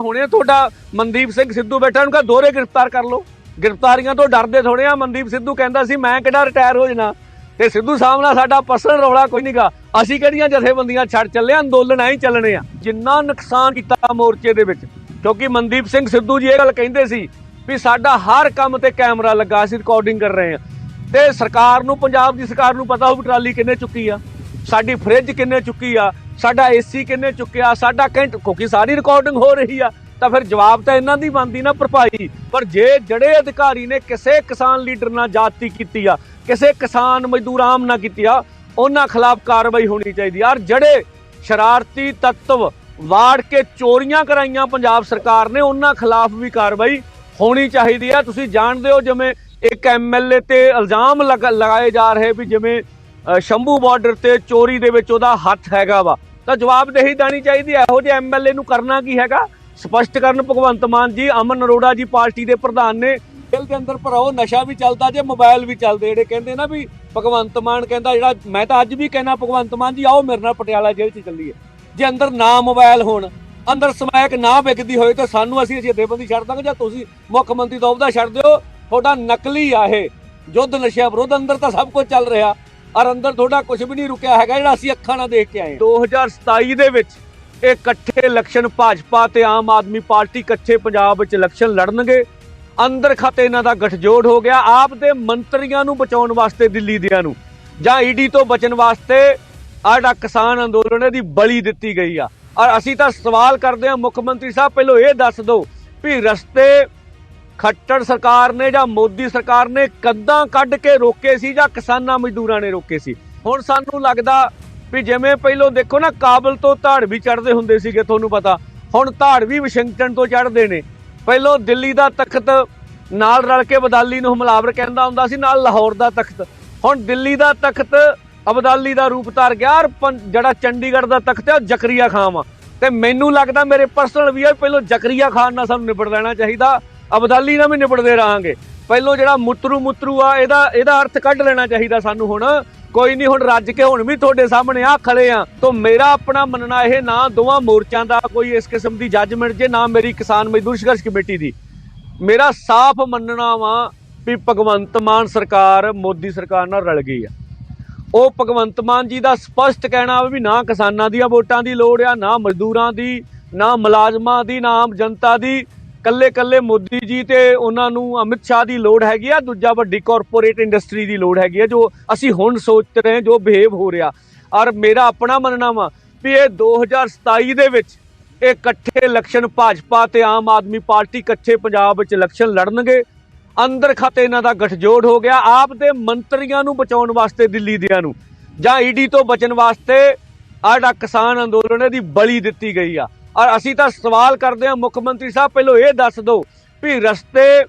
ਹੁਣੇ ਤੁਹਾਡਾ ਮਨਦੀਪ ਸਿੰਘ ਸਿੱਧੂ ਬੈਠਾ, ਉਹਨੂੰ ਕਹਾ ਦੋਹਰੇ ਗ੍ਰਿਫਤਾਰ ਕਰ ਲਓ। ਗ੍ਰਿਫਤਾਰੀਆਂ ਤੋਂ ਡਰਦੇ ਥੋੜੇ ਆ, ਮਨਦੀਪ ਸਿੱਧੂ ਕਹਿੰਦਾ ਸੀ, ਮੈਂ ਕਿਹੜਾ ਰਿਟਾਇਰ ਹੋ ਜਾਣਾ? ਤੇ ਸਿੱਧੂ ਸਾਹਿਬ ਨਾਲ ਸਾਡਾ ਪਰਸਨਲ ਰੌਲਾ ਕੋਈ ਨਹੀਂਗਾ ਅਸੀਂ ਕਿਹੜੀਆਂ ਜਥੇਬੰਦੀਆਂ ਛੱਡ ਚੱਲੇ ਅੰਦੋਲਨ ਐਂ ਚੱਲਣੇ ਆ। ਜਿੰਨਾ ਨੁਕਸਾਨ ਕੀਤਾ ਮੋਰਚੇ ਦੇ ਵਿੱਚ, ਕਿਉਂਕਿ ਮਨਦੀਪ ਸਿੰਘ ਸਿੱਧੂ ਜੀ ਇਹ ਗੱਲ ਕਹਿੰਦੇ ਸੀ ਵੀ ਸਾਡਾ ਹਰ ਕੰਮ ਤੇ ਕੈਮਰਾ ਲੱਗਾ, ਅਸੀਂ ਰਿਕਾਰਡਿੰਗ ਕਰ ਰਹੇ ਆ। ਤੇ ਸਰਕਾਰ ਨੂੰ, ਪੰਜਾਬ ਦੀ ਸਰਕਾਰ ਨੂੰ ਪਤਾ ਹੋਊ ਵੀ ਟਰਾਲੀ ਕਿੰਨੇ ਚੁੱਕੀ ਆ, ਸਾਡੀ ਫ੍ਰਿਜ ਕਿੰਨੇ ਚੁੱਕੀ ਆ ਸਾਡਾ ਏਸੀ ਕਿੰਨੇ ਚੁੱਕਿਆ? ਸਾਡਾ ਘੰਟ, ਕਿਉਂਕਿ ਸਾਰੀ ਰਿਕਾਰਡਿੰਗ ਹੋ ਰਹੀ ਆ, ਤਾਂ ਫਿਰ ਜਵਾਬ ਤਾਂ ਇਹਨਾਂ ਦੀ ਬਣਦੀ ਨਾ ਭਰਪਾਈ। ਪਰ ਜੇ ਜੜੇ ਅਧਿਕਾਰੀ ਨੇ ਕਿਸੇ ਕਿਸਾਨ ਲੀਡਰ ਨਾਲ ਜਾਤੀ ਕੀਤੀ ਆ, ਕਿਸੇ ਕਿਸਾਨ ਮਜ਼ਦੂਰ ਆਮ ਨਾਲ ਕੀਤੀ ਆ, ਉਹਨਾਂ ਖਿਲਾਫ ਕਾਰਵਾਈ ਹੋਣੀ ਚਾਹੀਦੀ ਯਾਰ ਜਿਹੜੇ ਸ਼ਰਾਰਤੀ ਤੱਤਵ ਵਾੜ ਕੇ ਚੋਰੀਆਂ ਕਰਾਈਆਂ ਪੰਜਾਬ ਸਰਕਾਰ ਨੇ, ਉਹਨਾਂ ਖਿਲਾਫ ਵੀ ਕਾਰਵਾਈ ਹੋਣੀ ਚਾਹੀਦੀ ਆ। ਤੁਸੀਂ ਜਾਣਦੇ ਹੋ ਜਿਵੇਂ ਇੱਕ ਐਮਐਲਏ ਤੇ ਇਲਜ਼ਾਮ ਲਗਾ- ਲਗਾਏ ਜਾ ਰਹੇ ਵੀ ਜਿਵੇਂ ਸ਼ੰਭੂ ਬਾਰਡਰ ਤੇ ਚੋਰੀ ਦੇ ਵਿੱਚ ਉਹਦਾ ਹੱਥ ਹੈਗਾ ਵਾ। ਤਾਂ ਜਵਾਬਦੇਹੀ ਦੇਣੀ ਚਾਹੀਦੀ ਹੈ। ਇਹੋ ਜਿਹੇ ਐਮਐਲਏ ਨੂੰ ਕਰਨਾ ਕੀ ਹੈਗਾ? ਸਪਸ਼ਟ ਕਰਨ ਭਗਵੰਤ ਮਾਨ ਜੀ, ਅਮਨ ਅਰੋੜਾ ਜੀ ਪਾਰਟੀ ਦੇ ਪ੍ਰਧਾਨ ਨੇ। ਦਿਲ ਦੇ ਅੰਦਰ ਭਰਾਓ ਨਸ਼ਾ ਵੀ ਚੱਲਦਾ, ਜੇ ਮੋਬਾਈਲ ਵੀ ਚੱਲਦੇ। ਜਿਹੜੇ ਕਹਿੰਦੇ ਨਾ ਵੀ ਭਗਵੰਤ ਮਾਨ ਕਹਿੰਦਾ ਜਿਹੜਾ, ਮੈਂ ਤਾਂ ਅੱਜ ਵੀ ਕਹਿਣਾ ਭਗਵੰਤ ਮਾਨ ਜੀ, ਆਓ ਮੇਰੇ ਨਾਲ ਪਟਿਆਲਾ ਜੇਲ੍ਹ 'ਚ ਚੱਲੀਏ। ਜੇ ਅੰਦਰ ਨਾ ਮੋਬਾਈਲ ਹੋਣ, ਅੰਦਰ ਸਮੈਕ ਨਾ ਵਿਕਦੀ ਹੋਏ, ਤਾਂ ਸਾਨੂੰ ਅਸੀਂ ਜਥੇਬੰਦੀ ਛੱਡ ਦਾਂਗੇ ਜਾਂ ਤੁਸੀਂ ਮੁੱਖ ਮੰਤਰੀ ਦਾ ਅਹੁਦਾ ਛੱਡ ਦਿਓ। ਤੁਹਾਡਾ ਨਕਲੀ ਆ ਇਹ। ਯੁੱਧ ਨਸ਼ਿਆਂ ਵਿਰੁੱਧ ਅੰਦਰ ਤਾਂ ਸਭ ਕੁਝ ਚੱਲ ਰਿਹਾ। ਔਰ ਅੰਦਰ ਤੁਹਾਡਾ ਕੁਝ ਵੀ ਨਹੀਂ ਰੁਕਿਆ ਹੈਗਾ, ਜਿਹੜਾ ਅਸੀਂ ਅੱਖਾਂ ਨਾਲ ਦੇਖ ਕੇ ਆਏ ਹਾਂ। 2027 ਦੇ ਵਿੱਚ ਇਹ ਇਕੱਠੇ ਇਲੈਕਸ਼ਨ ਭਾਜਪਾ ਤੇ ਆਮ ਆਦਮੀ ਪਾਰਟੀ ਇਕੱਠੇ ਪੰਜਾਬ ਵਿੱਚ ਇਲੈਕਸ਼ਨ ਲੜਨਗੇ। ਅੰਦਰ ਖਾਤੇ ਇਹਨਾਂ ਦਾ ਗਠਜੋੜ ਹੋ ਗਿਆ। ਆਪ ਦੇ ਮੰਤਰੀਆਂ ਨੂੰ ਬਚਾਉਣ ਵਾਸਤੇ, ਦਿੱਲੀ ਦਿਆਂ ਨੂੰ। ਜਾਂ ਈਡੀ ਤੋਂ ਬਚਣ ਵਾਸਤੇ ਆਹ ਕਿਸਾਨ ਅੰਦੋਲਨ ਇਹਦੀ ਬਲੀ ਦਿੱਤੀ ਗਈ ਆ। ਔਰ ਅਸੀਂ ਤਾਂ ਸਵਾਲ ਕਰਦੇ ਹਾਂ, ਮੁੱਖ ਮੰਤਰੀ ਸਾਹਿਬ, ਪਹਿਲਾਂ ਇਹ ਦੱਸ ਦਿਓ ਵੀ ਰਸਤੇ ਖੱਟੜ ਸਰਕਾਰ ਨੇ ਜਾਂ ਮੋਦੀ ਸਰਕਾਰ ਨੇ ਕੱਦਾਂ ਕੱਢ ਕੇ ਰੋਕੇ ਸੀ ਜਾਂ ਕਿਸਾਨਾਂ ਮਜ਼ਦੂਰਾਂ ਨੇ ਰੋਕੇ ਸੀ? ਹੁਣ ਸਾਨੂੰ ਲੱਗਦਾ ਵੀ ਜਿਵੇਂ ਪਹਿਲਾਂ ਦੇਖੋ ਨਾ, ਕਾਬਲ ਤੋਂ ਧਾੜ ਵੀ ਚੜਦੇ ਹੁੰਦੇ ਸੀਗੇ, ਤੁਹਾਨੂੰ ਪਤਾ। ਹੁਣ ਧਾੜ ਵੀ ਵਾਸ਼ਿੰਗਟਨ ਤੋਂ ਚੜਦੇ ਨੇ। ਪਹਿਲਾਂ ਦਿੱਲੀ ਦਾ ਤਖਤ ਨਾਲ ਰਲ ਕੇ ਬਦਾਲੀ ਨੂੰ ਹਮਲਾਵਰ ਕਹਿੰਦਾ ਹੁੰਦਾ ਸੀ, ਨਾਲ ਲਾਹੌਰ ਦਾ ਤਖਤ। ਹੁਣ ਦਿੱਲੀ ਦਾ ਤਖਤ ਅਬਦਾਲੀ ਦਾ ਰੂਪ ਧਾਰ ਗਿਆ ਔਰ ਪੰ- ਜਿਹੜਾ ਚੰਡੀਗੜ੍ਹ ਦਾ ਤਖਤ ਹੈ, ਉਹ ਜ਼ਕਰੀਆ ਖਾਨ ਵਾ ਤੇ ਮੈਨੂੰ ਲੱਗਦਾ ਮੇਰੇ ਪਰਸਨਲ ਵੀ ਆ ਪਹਿਲਾਂ ਜ਼ਕਰੀਆ ਖਾਨ ਨਾਲ ਸਾਨੂੰ ਨਿਬੜ ਲੈਣਾ ਚਾਹੀਦਾ। ਅਬਦਾਲੀ ਨਾਲ ਵੀ ਨਿਬੜਦੇ ਰਹਾਂਗੇ। ਪਹਿਲੋਂ ਜਿਹੜਾ ਮੁੱਤਰੂ ਮੁੱਤਰੂ ਆ, ਇਹਦਾ ਇਹਦਾ ਅਰਥ ਕੱਢ ਲੈਣਾ ਚਾਹੀਦਾ ਸਾਨੂੰ ਹੁਣ। ਕੋਈ ਨਹੀਂ ਹੁਣ ਰੱਜ ਕੇ ਹੁਣ ਵੀ ਤੁਹਾਡੇ ਸਾਹਮਣੇ ਆ, ਖੜੇ ਆ। ਤੋਂ ਮੇਰਾ ਆਪਣਾ ਮੰਨਣਾ ਇਹ, ਨਾ ਦੋਵਾਂ ਮੋਰਚਿਆਂ ਦਾ ਕੋਈ ਇਸ ਕਿਸਮ ਦੀ ਜੱਜਮੈਂਟ ਜੇ, ਨਾ ਮੇਰੀ ਕਿਸਾਨ ਮਜ਼ਦੂਰ ਸੰਘਰਸ਼ ਕਮੇਟੀ ਦੀ। ਮੇਰਾ ਸਾਫ਼ ਮੰਨਣਾ ਵਾ ਵੀ ਭਗਵੰਤ ਮਾਨ ਸਰਕਾਰ ਮੋਦੀ ਸਰਕਾਰ ਨਾਲ ਰਲ ਗਈ ਆ। ਉਹ ਭਗਵੰਤ ਮਾਨ ਜੀ ਦਾ ਸਪਸ਼ਟ ਕਹਿਣਾ ਵੀ ਨਾ ਕਿਸਾਨਾਂ ਦੀਆਂ ਵੋਟਾਂ ਦੀ ਲੋੜ ਆ, ਨਾ ਮਜ਼ਦੂਰਾਂ ਦੀ, ਨਾ ਮੁਲਾਜ਼ਮਾਂ ਦੀ, ਨਾ ਆਮ ਜਨਤਾ ਦੀ। ਕੱਲੇ ਕੱਲੇ ਮੋਦੀ ਜੀ ਤੇ ਉਹਨਾਂ ਨੂੰ ਅਮਿਤ ਸ਼ਾਹ ਦੀ ਲੋੜ ਹੈਗੀ ਆ, ਦੂਜਾ ਵੱਡੀ ਕਾਰਪੋਰੇਟ ਇੰਡਸਟਰੀ ਦੀ ਲੋੜ ਹੈਗੀ ਆ, ਜੋ ਅਸੀਂ ਹੁਣ ਸੋਚ ਰਹੇ ਜੋ ਬਿਹੇਵ ਹੋ ਰਿਹਾ। ਔਰ ਮੇਰਾ ਆਪਣਾ ਮੰਨਣਾ ਵਾ ਵੀ ਇਹ 2027 ਦੇ ਵਿੱਚ ਇਹ ਇਕੱਠੇ ਇਲੈਕਸ਼ਨ ਭਾਜਪਾ ਤੇ ਆਮ ਆਦਮੀ ਪਾਰਟੀ ਇਕੱਠੇ ਪੰਜਾਬ ਵਿੱਚ ਇਲੈਕਸ਼ਨ ਲੜਨਗੇ। ਅੰਦਰ ਖਾਤੇ ਇਹਨਾਂ ਦਾ ਗਠਜੋੜ ਹੋ ਗਿਆ, ਆਪ ਦੇ ਮੰਤਰੀਆਂ ਨੂੰ ਬਚਾਉਣ ਵਾਸਤੇ, ਦਿੱਲੀ ਦਿਆਂ ਨੂੰ। ਜਾਂ ਈਡੀ ਤੋਂ ਬਚਣ ਵਾਸਤੇ ਆਹ ਜਿਹੜਾ ਕਿਸਾਨ ਅੰਦੋਲਨ ਇਹਦੀ ਬਲੀ ਦਿੱਤੀ ਗਈ ਆ। ਔਰ ਅਸੀਂ ਤਾਂ ਸਵਾਲ ਕਰਦੇ ਹਾਂ, ਮੁੱਖ ਮੰਤਰੀ ਸਾਹਿਬ, ਪਹਿਲਾਂ ਇਹ ਦੱਸ ਦਿਓ ਵੀ ਰਸਤੇ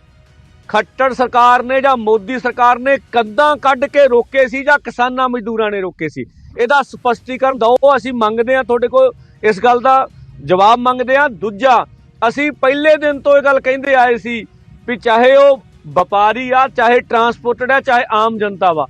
ਖੱਟੜ ਸਰਕਾਰ ਨੇ ਜਾਂ ਮੋਦੀ ਸਰਕਾਰ ਨੇ ਕੱਦਾਂ ਕੱਢ ਕੇ ਰੋਕੇ ਸੀ ਜਾਂ ਕਿਸਾਨਾਂ ਮਜ਼ਦੂਰਾਂ ਨੇ ਰੋਕੇ ਸੀ? ਇਹਦਾ ਸਪਸ਼ਟੀਕਰਨ ਦਿਓ ਅਸੀਂ ਮੰਗਦੇ ਹਾਂ ਤੁਹਾਡੇ ਕੋਲ। ਇਸ ਗੱਲ ਦਾ ਜਵਾਬ ਮੰਗਦੇ ਹਾਂ। ਦੂਜਾ, ਅਸੀਂ ਪਹਿਲੇ ਦਿਨ ਤੋਂ ਇਹ ਗੱਲ ਕਹਿੰਦੇ ਆਏ ਸੀ ਵੀ ਚਾਹੇ ਉਹ ਵਪਾਰੀ ਆ, ਚਾਹੇ ਟਰਾਂਸਪੋਰਟਡ ਆ, ਚਾਹੇ ਆਮ ਜਨਤਾ ਵਾ,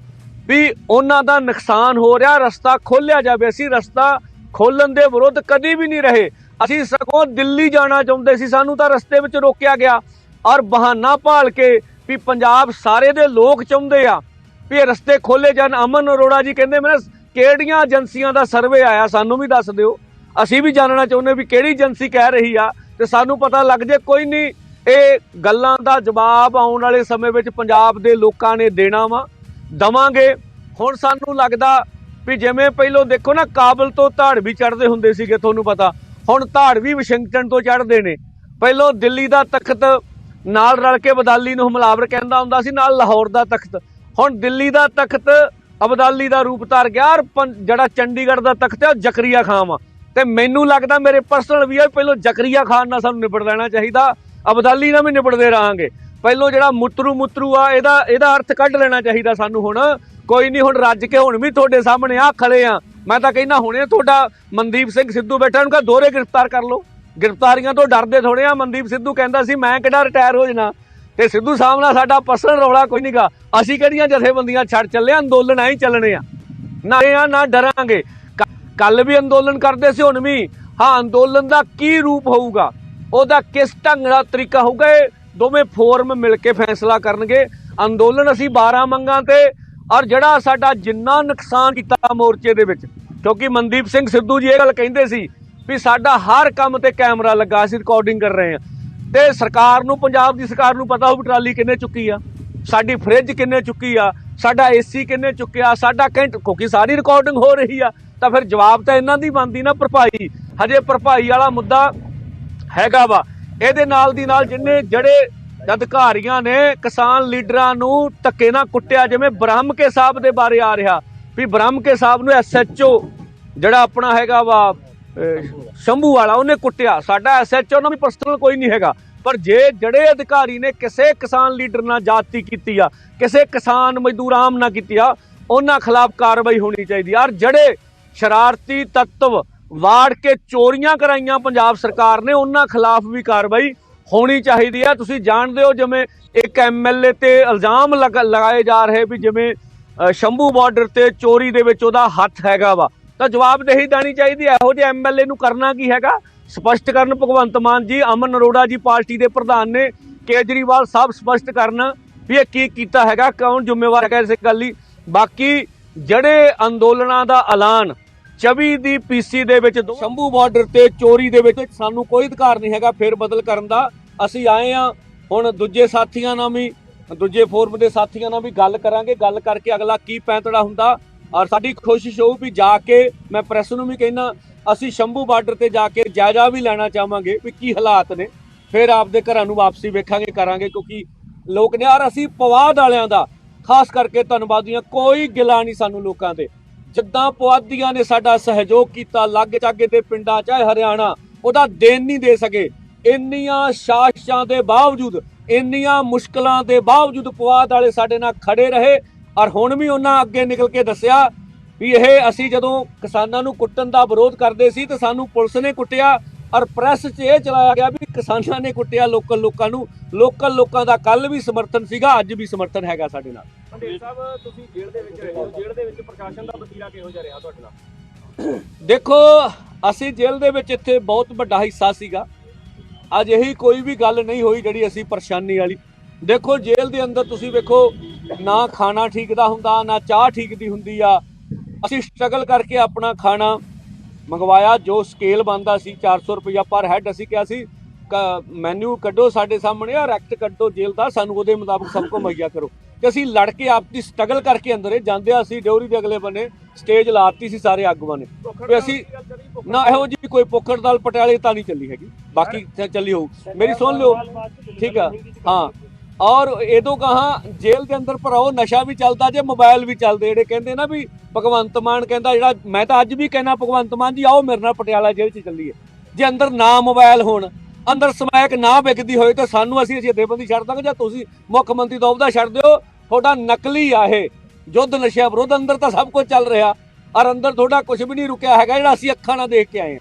ਵੀ ਉਹਨਾਂ ਦਾ ਨੁਕਸਾਨ ਹੋ ਰਿਹਾ, ਰਸਤਾ ਖੋਲਿਆ ਜਾਵੇ। ਅਸੀਂ ਰਸਤਾ ਖੋਲਣ ਦੇ ਵਿਰੁੱਧ ਕਦੀ ਵੀ ਨਹੀਂ ਰਹੇ। ਅਸੀਂ ਸਗੋਂ ਦਿੱਲੀ ਜਾਣਾ ਚਾਹੁੰਦੇ ਸੀ, ਸਾਨੂੰ ਤਾਂ ਰਸਤੇ ਵਿੱਚ ਰੋਕਿਆ ਗਿਆ। ਔਰ ਬਹਾਨਾ ਭਾਲ ਕੇ ਵੀ ਪੰਜਾਬ ਸਾਰੇ ਦੇ ਲੋਕ ਚਾਹੁੰਦੇ ਆ ਵੀ ਇਹ ਰਸਤੇ ਖੋਲੇ ਜਾਣ। ਅਮਨ ਅਰੋੜਾ ਜੀ ਕਹਿੰਦੇ ਮੇਰੇ ਕਿਹੜੀਆਂ ਏਜੰਸੀਆਂ ਦਾ ਸਰਵੇ ਆਇਆ, ਸਾਨੂੰ ਵੀ ਦੱਸ ਦਿਓ। ਅਸੀਂ ਵੀ ਜਾਣਨਾ ਚਾਹੁੰਦੇ ਵੀ ਕਿਹੜੀ ਏਜੰਸੀ ਕਹਿ ਰਹੀ ਆ ਤੇ ਸਾਨੂੰ ਪਤਾ ਲੱਗ ਜੇ ਕੋਈ ਨਹੀਂ, ਇਹ ਗੱਲਾਂ ਦਾ ਜਵਾਬ ਆਉਣ ਵਾਲੇ ਸਮੇਂ ਵਿੱਚ ਪੰਜਾਬ ਦੇ ਲੋਕਾਂ ਨੇ ਦੇਣਾ ਵਾ, ਦਵਾਂਗੇ। ਹੁਣ ਸਾਨੂੰ ਲੱਗਦਾ ਵੀ ਜਿਵੇਂ ਪਹਿਲਾਂ ਦੇਖੋ ਨਾ, ਕਾਬਲ ਤੋਂ ਧਾੜ ਵੀ ਚੜਦੇ ਹੁੰਦੇ ਸੀਗੇ, ਤੁਹਾਨੂੰ ਪਤਾ। ਹੁਣ ਧਾੜ ਵੀ ਵਾਸ਼ਿੰਗਟਨ ਤੋਂ ਚੜ੍ਹਦੇ ਨੇ। ਪਹਿਲਾਂ ਦਿੱਲੀ ਦਾ ਤਖਤ, ਨਾਲ ਰਲ ਕੇ ਅਬਦਾਲੀ ਨੂੰ ਹਮਲਾਵਰ ਕਹਿੰਦਾ ਹੁੰਦਾ ਸੀ, ਨਾਲ ਲਾਹੌਰ ਦਾ ਤਖਤ। ਹੁਣ ਦਿੱਲੀ ਦਾ ਤਖਤ ਅਬਦਾਲੀ ਦਾ ਰੂਪ ਧਾਰ ਗਿਆ ਔਰ ਪੰ- ਜਿਹੜਾ ਚੰਡੀਗੜ੍ਹ ਦਾ ਤਖਤ ਹੈ, ਉਹ ਜ਼ਕਰੀਆ ਖਾਨ ਵਾ ਤੇ ਮੈਨੂੰ ਲੱਗਦਾ ਮੇਰੇ ਪਰਸਨਲ ਵੀ ਆ ਪਹਿਲਾਂ ਜ਼ਕਰੀਆ ਖਾਨ ਨਾਲ ਸਾਨੂੰ ਨਿਬੜ ਲੈਣਾ ਚਾਹੀਦਾ। ਅਬਦਾਲੀ ਨਾਲ ਵੀ ਨਿਬੜਦੇ ਰਹਾਂਗੇ। ਪਹਿਲਾਂ ਜਿਹੜਾ ਮੁੱਤਰੂ ਮੁੱਤਰੂ ਆ, ਇਹਦਾ ਇਹਦਾ ਅਰਥ ਕੱਢ ਲੈਣਾ ਚਾਹੀਦਾ ਸਾਨੂੰ ਹੁਣ। ਕੋਈ ਨਹੀਂ, ਹੁਣ ਰੱਜ ਕੇ ਹੁਣ ਵੀ ਤੁਹਾਡੇ ਸਾਹਮਣੇ ਆ, ਖੜੇ ਆ। ਮੈਂ ਤਾਂ ਕਹਿੰਦਾ ਹੁਣੇ ਤੁਹਾਡਾ ਮਨਦੀਪ ਸਿੰਘ ਸਿੱਧੂ ਬੈਠਾ ਉਹਨੂੰ ਕਹਾ ਦੋਹਰੇ ਗ੍ਰਿਫਤਾਰ ਕਰ ਲਓ। ਗ੍ਰਿਫਤਾਰੀਆਂ ਤੋਂ ਡਰਦੇ ਥੋੜੇ ਆ ਮਨਦੀਪ ਸਿੱਧੂ ਕਹਿੰਦਾ ਸੀ ਮੈਂ ਕਿਹੜਾ ਰਿਟਾਇਰ ਹੋ ਜਾਣਾ? ਤੇ ਸਿੱਧੂ ਸਾਹਿਬ ਨਾਲ ਸਾਡਾ ਪਰਸਨਲ ਰੌਲਾ ਕੋਈ ਨਹੀਂਗਾ ਅਸੀਂ ਕਿਹੜੀਆਂ ਜਥੇਬੰਦੀਆਂ ਛੱਡ ਚੱਲੇ ਆਂ, ਅੰਦੋਲਨ ਐਂ ਚੱਲਣੇ ਆ। ਨਾ ਇਹ ਆ ਨਾ ਡਰਾਂਗੇ। ਕੱਲ ਵੀ ਅੰਦੋਲਨ ਕਰਦੇ ਸੀ ਹੁਣ ਵੀ। ਹਾਂ ਅੰਦੋਲਨ ਦਾ ਕੀ ਰੂਪ ਹੋਊਗਾ? ਉਹਦਾ ਕਿਸ ਢੰਗ ਦਾ ਤਰੀਕਾ ਹੋਊਗਾ? ਇਹ ਦੋਵੇਂ ਫੋਰਮ ਮਿਲ ਕੇ ਫੈਸਲਾ ਕਰਨਗੇ। ਅੰਦੋਲਨ ਅਸੀਂ 12 ਮੰਗਾਂ ਤੇ ਔਰ ਜਿਹੜਾ ਸਾਡਾ ਜਿੰਨਾ ਨੁਕਸਾਨ ਕੀਤਾ ਮੋਰਚੇ ਦੇ ਵਿੱਚ, ਕਿਉਂਕਿ ਮਨਦੀਪ ਸਿੰਘ ਸਿੱਧੂ ਜੀ ਇਹ ਗੱਲ ਕਹਿੰਦੇ ਸੀ ਵੀ ਸਾਡਾ ਹਰ ਕੰਮ ਤੇ ਕੈਮਰਾ ਲੱਗਾ, ਅਸੀਂ ਰਿਕਾਰਡਿੰਗ ਕਰ ਰਹੇ ਹਾਂ। ਤੇ ਸਰਕਾਰ ਨੂੰ, ਪੰਜਾਬ ਦੀ ਸਰਕਾਰ ਨੂੰ ਪਤਾ ਹੋਊ ਵੀ ਟਰਾਲੀ ਕਿੰਨੇ ਚੁੱਕੀ ਆ, ਸਾਡੀ ਫ੍ਰਿਜ ਕਿੰਨੇ ਚੁੱਕੀ ਆ, ਸਾਡਾ ਏਸੀ ਕਿੰਨੇ ਚੁੱਕਿਆ, ਸਾਡਾ ਘੰਟ, ਕਿਉਂਕਿ ਸਾਰੀ ਰਿਕਾਰਡਿੰਗ ਹੋ ਰਹੀ ਆ, ਤਾਂ ਫਿਰ ਜਵਾਬ ਤਾਂ ਇਹਨਾਂ ਦੀ ਬਣਦੀ ਨਾ ਭਰਪਾਈ। ਹਜੇ ਭਰਪਾਈ ਵਾਲਾ ਮੁੱਦਾ ਹੈਗਾ ਵਾ। ਇਹਦੇ ਨਾਲ ਦੀ ਨਾਲ ਜਿੰਨੇ ਜਿਹੜੇ ਅਧਿਕਾਰੀਆਂ ਨੇ ਕਿਸਾਨ ਲੀਡਰਾਂ ਨੂੰ ਧੱਕੇ ਨਾਲ ਕੁੱਟਿਆ, ਜਿਵੇਂ ਬ੍ਰਹਮ ਕੇ ਸਾਹਿਬ ਦੇ ਬਾਰੇ ਆ ਰਿਹਾ, ਵੀ ਬ੍ਰਹਮ ਕੇ ਸਾਹਿਬ ਨੂੰ ਐਸਐਚਓ ਜਿਹੜਾ ਆਪਣਾ ਹੈਗਾ ਵਾ ਸ਼ੰਭੂ ਵਾਲਾ, ਉਹਨੇ ਕੁੱਟਿਆ। ਸਾਡਾ ਐਸਐਚਓ ਨਾਲ ਵੀ ਪਰਸਨਲ ਕੋਈ ਨਹੀਂ ਹੈਗਾ। ਪਰ ਜੇ ਜਿਹੜੇ ਅਧਿਕਾਰੀ ਨੇ ਕਿਸੇ ਕਿਸਾਨ ਲੀਡਰ ਨਾਲ ਜਾਤੀ ਕੀਤੀ ਆ, ਕਿਸੇ ਕਿਸਾਨ ਮਜ਼ਦੂਰ ਆਮ ਨਾਲ ਕੀਤੀ ਆ, ਉਹਨਾਂ ਖਿਲਾਫ ਕਾਰਵਾਈ ਹੋਣੀ ਚਾਹੀਦੀ ਆ। ਔਰ ਜਿਹੜੇ ਸ਼ਰਾਰਤੀ ਤੱਤਵ ਵਾੜ ਕੇ ਚੋਰੀਆਂ ਕਰਾਈਆਂ ਪੰਜਾਬ ਸਰਕਾਰ ਨੇ, ਉਹਨਾਂ ਖਿਲਾਫ ਵੀ ਕਾਰਵਾਈ ਹੋਣੀ ਚਾਹੀਦੀ ਆ। ਤੁਸੀਂ ਜਾਣਦੇ ਹੋ ਜਿਵੇਂ ਇੱਕ ਐਮਐਲਏ ਤੇ ਇਲਜ਼ਾਮ ਲਗਾ- ਲਗਾਏ ਜਾ ਰਹੇ ਵੀ ਜਿਵੇਂ ਸ਼ੰਭੂ ਬਾਰਡਰ ਤੇ ਚੋਰੀ ਦੇ ਵਿੱਚ ਉਹਦਾ ਹੱਥ ਹੈਗਾ ਵਾ। ਤਾਂ ਜਵਾਬਦੇਹੀ ਦੇਣੀ ਚਾਹੀਦੀ ਹੈ ਇਹੋ ਜਿਹੇ ਐਮਐਲਏ ਨੂੰ ਕਰਨਾ ਕੀ ਹੈਗਾ? ਸਪਸ਼ਟ ਕਰਨ ਭਗਵੰਤ ਮਾਨ ਜੀ, ਅਮਨ ਅਰੋੜਾ ਜੀ ਪਾਰਟੀ ਦੇ ਪ੍ਰਧਾਨ ਨੇ ਕੇਜਰੀਵਾਲ ਸਾਹਿਬ ਸਪਸ਼ਟ ਕਰਨ ਵੀ ਇਹ ਕੀ ਕੀਤਾ ਹੈਗਾ, ਕੌਣ ਜ਼ਿੰਮੇਵਾਰ ਹੈਗਾ ਇਸ ਗੱਲ ਲਈ ਬਾਕੀ ਜਿਹੜੇ ਅੰਦੋਲਨਾਂ ਦਾ ਐਲਾਨ 24 ਦੀ ਪੀਸੀ ਦੇ ਵਿੱਚ ਦੋ- ਸ਼ੰਭੂ ਬਾਰਡਰ ਤੇ ਚੋਰੀ ਦੇ ਵਿੱਚ ਸਾਨੂੰ ਕੋਈ ਅਧਿਕਾਰ ਨਹੀਂ ਹੈਗਾ ਫੇਰ ਬਦਲ ਕਰਨ ਦਾ। ਅਸੀਂ ਆਏ ਆ ਹੁਣ ਦੂਜੇ ਸਾਥੀਆਂ ਨਾਲ ਵੀ, ਦੂਜੇ ਫੋਰਮ ਦੇ ਸਾਥੀਆਂ ਨਾਲ ਵੀ ਗੱਲ ਕਰਾਂਗੇ, ਗੱਲ ਕਰਕੇ ਅਗਲਾ ਕੀ ਪੈਂਤੜਾ ਹੁੰਦਾ। ਔਰ ਸਾਡੀ ਕੋਸ਼ਿਸ਼ ਹੋਊ ਵੀ ਜਾ ਕੇ, ਮੈਂ ਪ੍ਰੈਸ ਨੂੰ ਵੀ ਕਹਿਣਾ ਅਸੀਂ ਸ਼ੰਭੂ ਬਾਰਡਰ ਤੇ ਜਾ ਕੇ ਜਾਇਜ਼ਾ ਵੀ ਲੈਣਾ ਚਾਹਾਂਗੇ ਵੀ ਕੀ ਹਾਲਾਤ ਨੇ। ਫਿਰ ਆਪਦੇ ਘਰਾਂ ਨੂੰ ਵਾਪਸੀ ਵੇਖਾਂਗੇ, ਕਰਾਂਗੇ, ਕਿਉਂਕਿ ਲੋਕ ਨੇ ਯਾਰ ਅਸੀਂ ਪਵਾਦ ਵਾਲਿਆਂ ਦਾ, ਖਾਸ ਕਰਕੇ ਧੰਨਵਾਦੀਆਂ ਕੋਈ ਗਿਲਾ ਨਹੀਂ ਸਾਨੂੰ ਲੋਕਾਂ ਤੇ। ਜਿੱਦਾਂ ਪੁਆਧੀਆਂ ਨੇ ਸਾਡਾ ਸਹਿਯੋਗ ਕੀਤਾ ਲੱਗ ਚਾਗੇ ਦੇ ਪਿੰਡਾਂ, ਚਾਹੇ ਹਰਿਆਣਾ, ਉਹਦਾ ਦੇਣ ਨਹੀਂ ਦੇ ਸਕੇ। ਇੰਨੀਆਂ ਸਾਜ਼ਿਸ਼ਾਂ ਦੇ ਬਾਵਜੂਦ ਇੰਨੀਆਂ ਮੁਸ਼ਕਲਾਂ ਦੇ ਬਾਵਜੂਦ ਪੁਆਧ ਵਾਲੇ ਸਾਡੇ ਨਾਲ ਖੜੇ ਰਹੇ ਔਰ ਹੁਣ ਵੀ ਉਹਨਾਂ ਅੱਗੇ ਨਿਕਲ ਕੇ ਦੱਸਿਆ ਵੀ ਇਹ ਅਸੀਂ ਜਦੋਂ ਕਿਸਾਨਾਂ ਨੂੰ ਕੁੱਟਣ ਦਾ ਵਿਰੋਧ ਕਰਦੇ ਸੀ ਤਾਂ ਸਾਨੂੰ ਪੁਲਿਸ ਨੇ ਕੁੱਟਿਆ ਔਰ ਪ੍ਰੈਸ 'ਚ ਇਹ ਚਲਾਇਆ ਗਿਆ ਵੀ ਕਿਸਾਨਾਂ ਨੇ ਕੁੱਟਿਆ ਲੋਕਲ ਲੋਕਾਂ ਨੂੰ ਲੋਕਲ ਲੋਕਾਂ ਦਾ ਕੱਲ ਵੀ ਸਮਰਥਨ ਸੀਗਾ ਅੱਜ ਵੀ ਸਮਰਥਨ ਹੈਗਾ ਸਾਡੇ ਨਾਲ। ਪੰਡੇਰ ਸਾਹਿਬ ਤੁਸੀਂ ਜੇਲ੍ਹ ਦੇ ਵਿੱਚ ਰਹੇ ਹੋ ਜੇਲ੍ਹ ਦੇ ਵਿੱਚ ਪ੍ਰਸ਼ਾਸਨ ਦਾ ਵਤੀਰਾ ਕਿਹੋ ਜਿਹਾ ਰਿਹਾ ਤੁਹਾਡੇ ਨਾਲ? ਦੇਖੋ ਅਸੀਂ ਜੇਲ੍ਹ ਦੇ ਵਿੱਚ ਇੱਥੇ ਬਹੁਤ ਵੱਡਾ ਹਿੱਸਾ ਸੀਗਾ। ਅਜਿਹੀ ਕੋਈ ਵੀ ਗੱਲ ਨਹੀਂ ਹੋਈ ਜਿਹੜੀ ਅਸੀਂ ਪਰੇਸ਼ਾਨੀ ਵਾਲੀ। ਦੇਖੋ, ਜੇਲ੍ਹ ਦੇ ਅੰਦਰ ਤੁਸੀਂ ਵੇਖੋ, ਨਾ ਖਾਣਾ ਠੀਕ ਦਾ ਹੁੰਦਾ, ਨਾ ਚਾਹ ਠੀਕ ਦੀ ਹੁੰਦੀ ਆ। ਅਸੀਂ ਸਟਰਗਲ ਕਰਕੇ ਆਪਣਾ ਖਾਣਾ ਮੰਗਵਾਇਆ, ਜੋ ਸਕੇਲ ਬੰਦਾ ਸੀ 400 ਰੁਪਇਆ ਪਰ ਹੈਡ ਅਸੀਂ ਕਿਹਾ ਸੀ ਮੈਨੂ ਕੱਢੋ ਸਾਡੇ ਸਾਹਮਣੇ ਆ ਰੈਕਟ ਕੱਢੋ ਜੇਲ੍ਹ ਦਾ, ਸਾਨੂੰ ਉਹਦੇ ਮੁਤਾਬਕ ਸਭ ਕੁਝ ਮੁਹੱਈਆ ਕਰੋ। ਤੇ ਅਸੀਂ ਲੜ ਕੇ ਆਪਦੀ ਸਟਰਗਲ ਕਰਕੇ ਅੰਦਰ ਜਾਂਦੇ ਆ ਅਸੀਂ ਡਿਊਰੀ ਦੇ ਅਗਲੇ ਬੰਨੇ ਸਟੇਜ ਲਾਤੀ ਸੀ ਸਾਰੇ ਆਗੂਆਂ ਨੇ ਵੀ ਅਸੀਂ ਨਾ ਇਹੋ ਜੀ ਕੋਈ ਪੋਖੜ ਦਾਲ ਪਟਿਆਲੇ ਤਾਂ ਨਹੀਂ ਚੱਲੀ ਹੈਗੀ। ਬਾਕੀ ਚੱਲੀ ਹੋਊ। ਮੇਰੀ ਸੁਣ ਲਿਓ। ਠੀਕ ਆ। ਹਾਂ। ਔਰ ਇਹਦੋਂ ਕਹਾ ਜੇਲ੍ਹ ਦੇ ਅੰਦਰ ਭਰਾਓ ਨਸ਼ਾ ਵੀ ਚੱਲਦਾ ਜੇ ਮੋਬਾਈਲ ਵੀ ਚੱਲਦੇ ਜਿਹੜੇ ਕਹਿੰਦੇ ਨਾ ਵੀ ਭਗਵੰਤ ਮਾਨ ਕਹਿੰਦਾ ਜਿਹੜਾ ਮੈਂ ਤਾਂ ਅੱਜ ਵੀ ਕਹਿਣਾ ਭਗਵੰਤ ਮਾਨ ਜੀ ਆਓ ਮੇਰੇ ਨਾਲ ਪਟਿਆਲਾ ਜੇਲ੍ਹ 'ਚ ਚੱਲੀਏ। ਜੇ ਅੰਦਰ ਨਾ ਮੋਬਾਈਲ ਹੋਣ ਅੰਦਰ ਸਮੈਕ ਨਾ ਵਿਕਦੀ ਹੋਏ ਤਾਂ ਸਾਨੂੰ ਅਸੀਂ ਜਥੇਬੰਦੀ ਛੱਡ ਦਾਂਗੇ ਜਾਂ ਤੁਸੀਂ ਮੁੱਖ ਮੰਤਰੀ ਦਾ ਅਹੁਦਾ ਛੱਡ ਦਿਓ। ਤੁਹਾਡਾ ਨਕਲੀ ਆ ਇਹ। ਯੁੱਧ ਨਸ਼ਿਆਂ ਵਿਰੁੱਧ ਅੰਦਰ ਤਾਂ ਸਭ ਕੁਝ ਚੱਲ ਰਿਹਾ। ਔਰ ਅੰਦਰ ਤੁਹਾਡਾ ਕੁਝ ਵੀ ਨਹੀਂ ਰੁਕਿਆ ਹੈਗਾ ਜਿਹੜਾ ਅਸੀਂ ਅੱਖਾਂ ਨਾਲ ਦੇਖ ਕੇ ਆਏ ਹਾਂ।